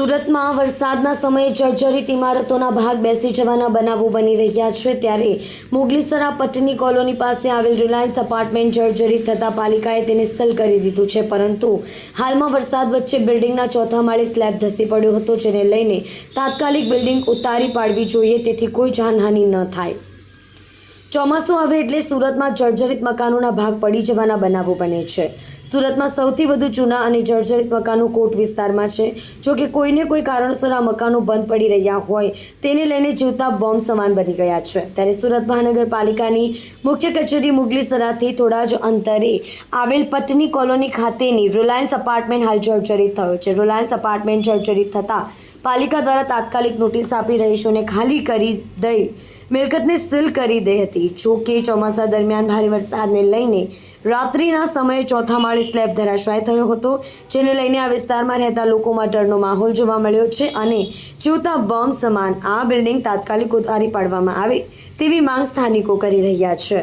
સુરતમાં વરસાદના સમયે જર્જરિત ઇમારતોના ભાગ બેસી જવાના બનાવો બની રહ્યા છે ત્યારે મુગલીસરા પટની કોલોની પાસે આવેલ રિલાયન્સ અપાર્ટમેન્ટ જર્જરિત થતાં પાલિકાએ તેને સીલ કરી દીધું છે, પરંતુ હાલમાં વરસાદ વચ્ચે બિલ્ડિંગના ચોથા માળે સ્લેબ ધસી પડ્યો હતો, જેને લઈને તાત્કાલિક બિલ્ડિંગ ઉતારી પાડવી જોઈએ, તેથી કોઈ જાનહાનિ ન થાય. ચોમાસું આવે એટલે સુરતમાં જર્જરિત મકાનોના ભાગ પડી જવાના બનાવો બને છે. સુરતમાં સૌથી વધુ જૂના અને જર્જરિત મકાનો કોટ વિસ્તારમાં છે. જો કે કોઈને કોઈ કારણસર આ મકાનો બંધ પડી રહ્યા હોય, તેને લઈને જીવતા બોમ્બ સમાન બની ગયા છે. ત્યારે સુરત મહાનગરપાલિકાની મુખ્ય કચેરી મુગલીસરાથી થોડા જ અંતરે આવેલ પટની કોલોની ખાતેની રિલાયન્સ અપાર્ટમેન્ટ હાલ જર્જરિત થયો છે. રિલાયન્સ અપાર્ટમેન્ટ જર્જરિત થતાં પાલિકા દ્વારા તાત્કાલિક નોટિસ આપી રહીશોને ખાલી કરી દઈ, મિલકતને સીલ કરી દઈ હતી. જો કે ચોમાસા દરમિયાન ભારે વરસાદને લઈને રાત્રિના સમયે ચોથા માળે સ્લેબ ધરાશાય થયો હતો, જેને લઈને આ વિસ્તારમાં રહેતા લોકોમાં ડરનો માહોલ જોવા મળ્યો છે અને જીવતા બોમ્બ સમાન આ બિલ્ડિંગ તાત્કાલિક ઉતારી પાડવામાં આવે તેવી માંગ સ્થાનિકો કરી રહ્યા છે.